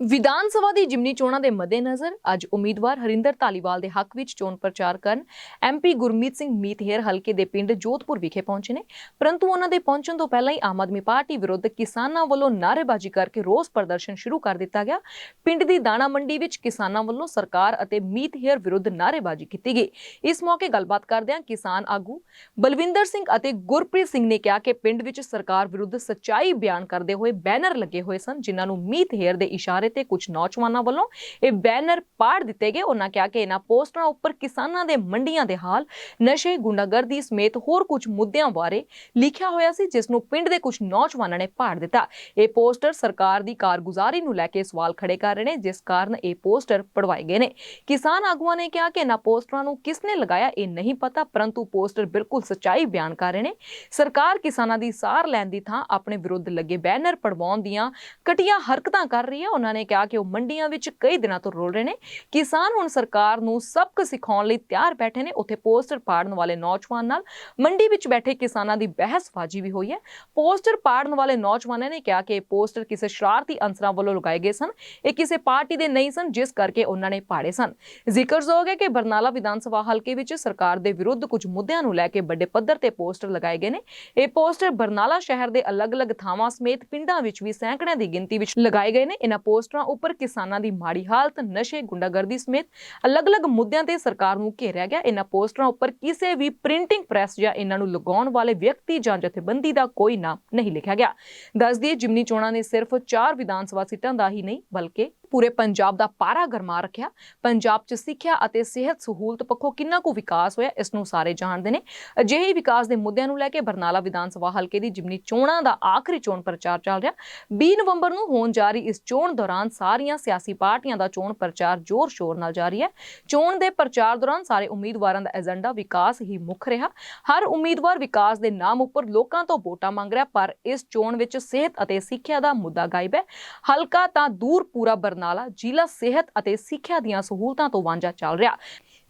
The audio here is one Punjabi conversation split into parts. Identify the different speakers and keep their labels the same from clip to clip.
Speaker 1: ਵਿਧਾਨ ਸਭਾ ਦੀ ਜਿਮਨੀ ਚੋਣਾਂ ਦੇ ਮੱਦੇਨਜ਼ਰ ਅੱਜ ਉਮੀਦਵਾਰ ਹਰਿੰਦਰ ਧਾਲੀਵਾਲ ਦੇ ਹੱਕ ਵਿੱਚ ਚੋਣ ਪ੍ਰਚਾਰ ਕਰਨ ਐਮਪੀ ਗੁਰਮੀਤ ਸਿੰਘ ਮੀਤਹੇਰ ਹਲਕੇ ਦੇ ਪਿੰਡ ਜੋਧਪੁਰ ਵਿਖੇ ਪਹੁੰਚੇ ਨੇ। ਪਰੰਤੂ ਉਹਨਾਂ ਦੇ ਪਹੁੰਚਣ ਤੋਂ ਪਹਿਲਾਂ ਹੀ ਆਮ ਆਦਮੀ ਪਾਰਟੀ ਵਿਰੁੱਧ ਕਿਸਾਨਾਂ ਵੱਲੋਂ ਨਾਅਰੇਬਾਜ਼ੀ ਕਰਕੇ ਰੋਸ ਪ੍ਰਦਰਸ਼ਨ ਸ਼ੁਰੂ ਕਰ ਦਿੱਤਾ ਗਿਆ। ਪਿੰਡ ਦੀ ਦਾਣਾ ਮੰਡੀ ਵਿੱਚ ਕਿਸਾਨਾਂ ਵੱਲੋਂ ਸਰਕਾਰ ਅਤੇ ਮੀਤਹੇਰ ਵਿਰੁੱਧ ਨਾਅਰੇਬਾਜ਼ੀ ਕੀਤੀ ਗਈ। ਇਸ ਮੌਕੇ ਗੱਲਬਾਤ ਕਰਦਿਆਂ ਕਿਸਾਨ ਆਗੂ ਬਲਵਿੰਦਰ ਸਿੰਘ ਅਤੇ ਗੁਰਪ੍ਰੀਤ ਸਿੰਘ ਨੇ ਕਿਹਾ ਕਿ ਪਿੰਡ ਵਿੱਚ ਸਰਕਾਰ ਵਿਰੁੱਧ ਸੱਚਾਈ ਬਿਆਨ ਕਰਦੇ ਹੋਏ ਬੈਨਰ ਲੱਗੇ ਹੋਏ ਸਨ, ਜਿਨ੍ਹਾਂ ਨੂੰ ਮੀਤ ਦੇ ਇਸ਼ਾਰੇ ਤੇ ਕੁਝ ਨੌਜਵਾਨਾਂ ਵੱਲੋਂ ਇਹ ਬੈਨਰ ਪਾੜ ਦਿੱਤੇ ਗਏ। ਉਹਨਾਂ ਕਿਹਾ ਕਿ ਇਹਨਾਂ ਪੋਸਟਰਾਂ ਉੱਪਰ ਕਿਸਾਨਾਂ ਦੇ ਮੰਡੀਆਂ ਦੇ ਹਾਲ, ਨਸ਼ੇ, ਗੁੰਡਾਗਰਦੀ ਸਮੇਤ ਹੋਰ ਕੁਝ ਮੁੱਦਿਆਂ ਬਾਰੇ ਲਿਖਿਆ ਹੋਇਆ ਸੀ, ਜਿਸ ਨੂੰ ਪਿੰਡ ਦੇ ਕੁਝ ਨੌਜਵਾਨਾਂ ਨੇ ਪਾੜ ਦਿੱਤਾ। ਇਹ ਪੋਸਟਰ ਸਰਕਾਰ ਦੀ ਕਾਰਗੁਜ਼ਾਰੀ ਨੂੰ ਲੈ ਕੇ ਸਵਾਲ ਖੜੇ ਕਰ ਰਹੇ ਨੇ, ਜਿਸ ਕਾਰਨ ਇਹ ਪੋਸਟਰ ਪੜਵਾਏ ਗਏ ਨੇ। ਕਿਸਾਨ ਆਗੂਆਂ ਨੇ ਕਿਹਾ ਕਿ ਇਹਨਾਂ ਪੋਸਟਰਾਂ ਨੂੰ ਕਿਸ ਨੇ ਲਗਾਇਆ, ਇਹ ਨਹੀਂ ਪਤਾ, ਪਰੰਤੂ ਪੋਸਟਰ ਬਿਲਕੁਲ ਸੱਚਾਈ ਬਿਆਨ ਕਰ ਰਹੇ ਨੇ। ਸਰਕਾਰ ਕਿਸਾਨਾਂ ਦੀ ਸਾਰ ਲੈਣ ਦੀ ਥਾਂ ਆਪਣੇ ਵਿਰੁੱਧ ਲੱਗੇ ਬੈਨਰ ਪੜਵਾਉਣ ਦੀਆਂ ਘਟੀਆਂ ਹਰਕਤਾਂ ਕਰ ਰਹੀ ਹੈ। ਉਹਨਾਂ ਨੇ ਕਿਹਾ ਕਿ ਉਹ ਮੰਡੀਆਂ ਵਿੱਚ ਕਈ ਦਿਨਾਂ ਤੋਂ ਰੋਲ ਰਹੇ ਨੇ। ਕਿਸਾਨ ਹੁਣ ਸਰਕਾਰ ਨੂੰ ਸਬਕ ਸਿਖਾਉਣ ਲਈ ਤਿਆਰ ਬੈਠੇ ਨੇ। ਉੱਥੇ ਪੋਸਟਰ ਪਾੜਨ ਵਾਲੇ ਨੌਜਵਾਨ ਨਾਲ ਮੰਡੀ ਵਿੱਚ ਬੈਠੇ ਕਿਸਾਨਾਂ ਦੀ ਬਹਿਸਬਾਜ਼ੀ ਵੀ ਹੋਈ ਹੈ। ਪੋਸਟਰ ਪਾੜਨ ਵਾਲੇ ਨੌਜਵਾਨਾਂ ਨੇ ਕਿਹਾ ਕਿ ਇਹ ਪੋਸਟਰ ਕਿਸੇ ਸ਼ਰਾਰਤੀ ਅੰਸਰਾਂ ਵੱਲੋਂ ਲਗਾਏ ਗਏ ਸਨ। ਇਹ ਕਿਸੇ ਪਾਰਟੀ ਦੇ ਨਹੀਂ ਸਨ, ਜਿਸ ਕਰਕੇ ਉਹਨਾਂ ਨੇ ਪਾੜੇ ਸਨ। ਜ਼ਿਕਰਯੋਗ ਹੈ ਕਿ ਬਰਨਾਲਾ ਵਿਧਾਨ ਸਭਾ ਹਲਕੇ ਵਿੱਚ ਸਰਕਾਰ ਦੇ ਵਿਰੁੱਧ ਕੁਝ ਮੁੱਦਿਆਂ ਨੂੰ ਲੈ ਕੇ ਵੱਡੇ ਪੱਧਰ ਤੇ ਪੋਸਟਰ ਲਗਾਏ ਗਏ ਨੇ। ਇਹ ਪੋਸਟਰ ਬਰਨਾਲਾ ਸ਼ਹਿਰ ਦੇ ਅਲੱਗ-ਅਲੱਗ ਥਾਵਾਂ ਸਮੇਤ ਪਿੰਡਾਂ ਵਿੱਚ ਵੀ ਸੈਂਕੜਿਆਂ ਦੀ ਗਿਣਤੀ ਵਿੱਚ ਲਗਾਏ ਗਏ ਨੇ। ਇਹਨਾਂ ਪੋਸਟਰ ਉੱਪਰ ਕਿਸਾਨਾਂ ਦੀ ਮਾੜੀ ਹਾਲਤ, ਨਸ਼ੇ, ਗੁੰਡਾਗਰਦੀ ਸਮੇਤ ਅਲੱਗ-ਅਲੱਗ ਮੁੱਦਿਆਂ ਤੇ ਸਰਕਾਰ ਨੂੰ ਘੇਰਿਆ ਗਿਆ। ਇਹਨਾਂ ਪੋਸਟਰਾਂ ਉੱਪਰ ਕਿਸੇ ਵੀ ਪ੍ਰਿੰਟਿੰਗ ਪ੍ਰੈਸ ਜਾਂ ਇਹਨਾਂ ਨੂੰ ਲਗਾਉਣ ਵਾਲੇ ਵਿਅਕਤੀ ਜਾਂ ਜਥੇਬੰਦੀ ਦਾ ਕੋਈ ਨਾਮ ਨਹੀਂ ਲਿਖਿਆ ਗਿਆ। ਦੱਸ ਦਈਏ, ਜਿਮਨੀ ਚੋਣਾਂ ਨੇ ਸਿਰਫ 4 ਵਿਧਾਨ ਸਭਾ ਸੀਟਾਂ ਦਾ ਹੀ ਨਹੀਂ, ਬਲਕਿ ਪੂਰੇ ਪੰਜਾਬ ਦਾ ਪਾਰਾ ਗਰਮਾ ਰੱਖਿਆ। ਪੰਜਾਬ 'ਚ ਸਿੱਖਿਆ ਅਤੇ ਸਿਹਤ ਸਹੂਲਤ ਪੱਖੋਂ ਕਿੰਨਾ ਕੁ ਵਿਕਾਸ ਹੋਇਆ, ਇਸ ਨੂੰ ਸਾਰੇ ਜਾਣਦੇ ਨੇ। ਅਜਿਹੇ ਵਿਕਾਸ ਦੇ ਮੁੱਦਿਆਂ ਨੂੰ ਲੈ ਕੇ ਬਰਨਾਲਾ ਵਿਧਾਨ ਸਭਾ ਹਲਕੇ ਦੀ ਜਿਮਨੀ ਚੋਣਾਂ ਦਾ ਆਖਰੀ ਚੋਣ ਪ੍ਰਚਾਰ ਚੱਲ ਰਿਹਾ। 20 ਨਵੰਬਰ ਨੂੰ ਹੋਣ ਜਾ ਰਹੀ ਇਸ ਚੋਣ ਦੌਰਾਨ ਸਾਰੀਆਂ ਸਿਆਸੀ ਪਾਰਟੀਆਂ ਦਾ ਚੋਣ ਪ੍ਰਚਾਰ ਜ਼ੋਰ-ਸ਼ੋਰ ਨਾਲ ਜਾਰੀ ਹੈ। ਚੋਣ ਦੇ ਪ੍ਰਚਾਰ ਦੌਰਾਨ ਸਾਰੇ ਉਮੀਦਵਾਰਾਂ ਦਾ ਏਜੰਡਾ ਵਿਕਾਸ ਹੀ ਮੁੱਖ ਰਿਹਾ। ਹਰ ਉਮੀਦਵਾਰ ਵਿਕਾਸ ਦੇ ਨਾਮ ਉੱਪਰ ਲੋਕਾਂ ਤੋਂ ਵੋਟਾਂ ਮੰਗ ਰਿਹਾ, ਪਰ ਇਸ ਚੋਣ ਵਿੱਚ ਸਿਹਤ ਅਤੇ ਸਿੱਖਿਆ ਦਾ ਮੁੱਦਾ ਗਾਇਬ ਹੈ। ਹਲਕਾ ਤਾਂ ਦੂਰ ਪੂਰਾ ਬਰਨਾਲਾ ਜ਼ਿਲ੍ਹਾ ਸਿਹਤ ਅਤੇ ਸਿੱਖਿਆ ਦੀਆਂ ਸਹੂਲਤਾਂ ਤੋਂ ਵਾਂਝਾ ਚੱਲ ਰਿਹਾ।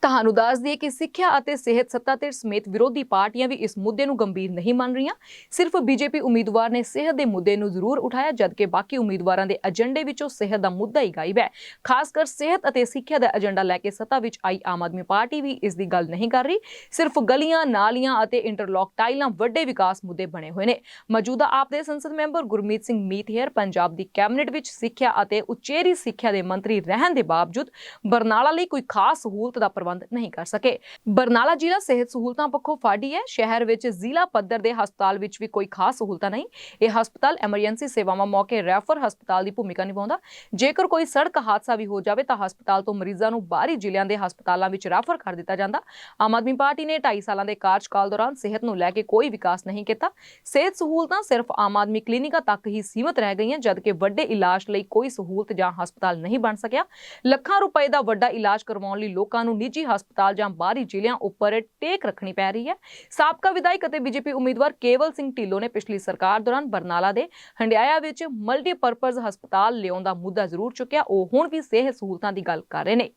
Speaker 1: ਤੁਹਾਨੂੰ ਦੱਸ ਦਈਏ ਕਿ ਸਿੱਖਿਆ ਅਤੇ ਸਿਹਤ ਸੱਤਾ ਤੇ ਸਮੇਤ ਵਿਰੋਧੀ ਪਾਰਟੀਆਂ ਵੀ ਇਸ ਮੁੱਦੇ ਨੂੰ ਗੰਭੀਰ ਨਹੀਂ ਮੰਨ ਰਹੀਆਂ। ਸਿਰਫ ਬੀਜੇਪੀ ਉਮੀਦਵਾਰ ਨੇ ਸਿਹਤ ਦੇ ਮੁੱਦੇ ਨੂੰ ਜ਼ਰੂਰ ਉਠਾਇਆ, ਜਦਕਿ ਬਾਕੀ ਉਮੀਦਵਾਰਾਂ ਦੇ ਏਜੰਡੇ ਵਿੱਚੋਂ ਸਿਹਤ ਦਾ ਮੁੱਦਾ ਹੀ ਗਾਇਬ ਹੈ। ਖਾਸ ਕਰ ਸਿਹਤ ਅਤੇ ਸਿੱਖਿਆ ਦਾ ਏਜੰਡਾ ਲੈ ਕੇ ਸੱਤਾ ਵਿੱਚ ਆਈ ਆਮ ਆਦਮੀ ਪਾਰਟੀ ਵੀ ਇਸ ਦੀ ਗੱਲ ਨਹੀਂ ਕਰ ਰਹੀ। ਸਿਰਫ ਗਲੀਆਂ, ਨਾਲੀਆਂ ਅਤੇ ਇੰਟਰਲੌਕ ਟਾਈਲਾਂ ਵੱਡੇ ਵਿਕਾਸ ਮੁੱਦੇ ਬਣੇ ਹੋਏ ਨੇ। ਮੌਜੂਦਾ ਆਪ ਦੇ ਸੰਸਦ ਮੈਂਬਰ ਗੁਰਮੀਤ ਸਿੰਘ ਮੀਤਹੇਰ ਪੰਜਾਬ ਦੀ ਕੈਬਨਿਟ ਵਿੱਚ ਸਿੱਖਿਆ ਅਤੇ ਉਚੇਰੀ ਸਿੱਖਿਆ ਦੇ ਮੰਤਰੀ ਰਹਿਣ ਦੇ ਬਾਵਜੂਦ ਬਰਨਾਲਾ ਲਈ ਕੋਈ ਖਾਸ ਸਹੂਲਤ ਦਾ ਪ੍ਰਬੰਧ ਨਹੀਂ ਕਰ ਸਕੇ। ਬਰਨਾਲਾ ਜ਼ਿਲ੍ਹਾ ਸਿਹਤ ਸਹੂਲਤਾਂ ਪੱਖੋਂ ਫਾੜੀ ਹੈ। ਸ਼ਹਿਰ ਵਿੱਚ ਜ਼ਿਲ੍ਹਾ ਪੱਧਰ ਦੇ ਹਸਪਤਾਲ ਵਿੱਚ ਵੀ ਕੋਈ ਖਾਸ ਸਹੂਲਤਾਂ ਨਹੀਂ। ਇਹ ਹਸਪਤਾਲ ਐਮਰਜੈਂਸੀ ਸੇਵਾਵਾਂ ਮੌਕੇ ਰੈਫਰ ਹਸਪਤਾਲ ਦੀ ਭੂਮਿਕਾ ਨਿਭਾਉਂਦਾ। ਜੇਕਰ ਕੋਈ ਸੜਕ ਹਾਦਸਾ ਵੀ ਹੋ ਜਾਵੇ ਤਾਂ ਹਸਪਤਾਲ ਤੋਂ ਮਰੀਜ਼ਾਂ ਨੂੰ ਬਾਹਰੀ ਜ਼ਿਲ੍ਹਿਆਂ ਦੇ ਹਸਪਤਾਲਾਂ ਵਿੱਚ ਰੈਫਰ ਕਰ ਦਿੱਤਾ ਜਾਂਦਾ। ਆਮ ਆਦਮੀ ਪਾਰਟੀ ਨੇ 2.5 ਸਾਲਾਂ ਦੇ ਕਾਰਜਕਾਲ ਦੌਰਾਨ ਸਿਹਤ ਨੂੰ ਲੈ ਕੇ ਕੋਈ ਵਿਕਾਸ ਨਹੀਂ ਕੀਤਾ। ਸਿਹਤ ਸਹੂਲਤਾਂ ਸਿਰਫ ਆਮ ਆਦਮੀ ਕਲੀਨਿਕਾਂ ਤੱਕ ਹੀ ਸੀਮਤ ਰਹਿ ਗਈਆਂ, ਜਦਕਿ ਵੱਡੇ ਇਲਾਜ ਲਈ ਕੋਈ ਸਹੂਲਤ ਜਾਂ ਹਸਪਤਾਲ ਨਹੀਂ ਬਣ ਸਕਿਆ। ਲੱਖਾਂ ਰੁਪਏ ਦਾ ਵੱਡਾ ਇਲਾਜ ਕਰਵਾਉਣ ਲਈ ਲੋਕਾਂ ਨੂੰ ਨਿੱਜੀ ਹਸਪਤਾਲ ਜਾਂ ਬਾਹਰੀ ਜ਼ਿਲ੍ਹਿਆਂ ਉੱਪਰ ਟੇਕ ਰੱਖਣੀ ਪੈ ਰਹੀ ਹੈ। ਸਾਬਕਾ ਵਿਧਾਇਕ ਅਤੇ ਬੀਜੇਪੀ ਉਮੀਦਵਾਰ ਕੇਵਲ ਸਿੰਘ ਢਿੱਲੋਂ ਨੇ ਪਿਛਲੀ ਸਰਕਾਰ ਦੌਰਾਨ ਬਰਨਾਲਾ ਦੇ ਹੰਡਿਆਇਆ ਵਿੱਚ ਮਲਟੀਪਰਪਜ਼ ਹਸਪਤਾਲ ਲਿਆਉਣ ਦਾ ਮੁੱਦਾ ਜ਼ਰੂਰ ਚੁੱਕਿਆ। ਉਹ ਹੁਣ ਵੀ ਸਿਹਤ ਸਹੂਲਤਾਂ ਦੀ ਗੱਲ ਕਰ ਰਹੇ ਨੇ।